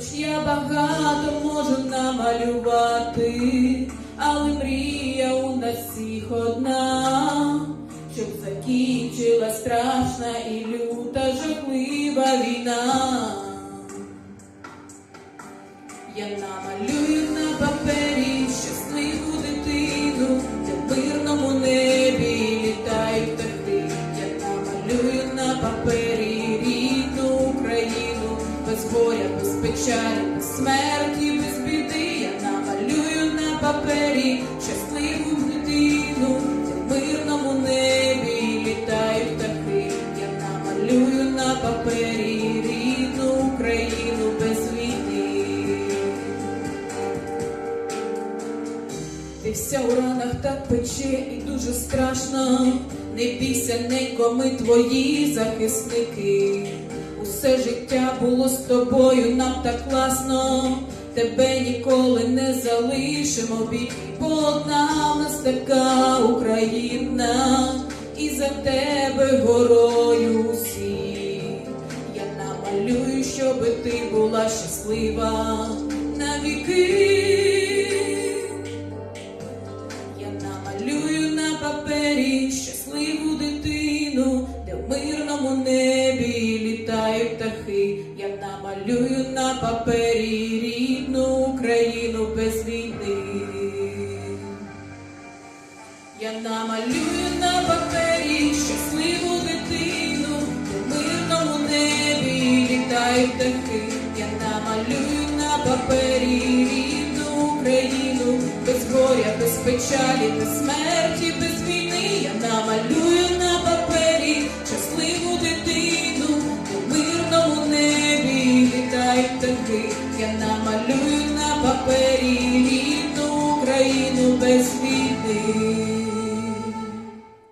поруч, я багато можу намалювати, але мрія у нас всіх одна, щоб закінчила страшна і люта жахлива війна. Без горя, без печалі, без смерті, без біди. Я намалюю на папері щасливу дитину, в мирному небі літають птахи. Я намалюю на папері рідну Україну без війни. Ти вся у ранах так пече і дуже страшно. Не бійся, ненько, твої захисники. Усе життя було з тобою, нам так класно. Тебе ніколи не залишимо бій, бо одна нас така Україна, і за тебе горою усі. Я намалюю, щоби ти була щаслива навіки. Я намалюю на папері рідну Україну без війни. Я намалюю на папері щасливу дитину, в мирному небі літають птахи. Я намалюю на папері рідну Україну, без горя, без печалі, без смерті, без війни. Я намалюю always be there.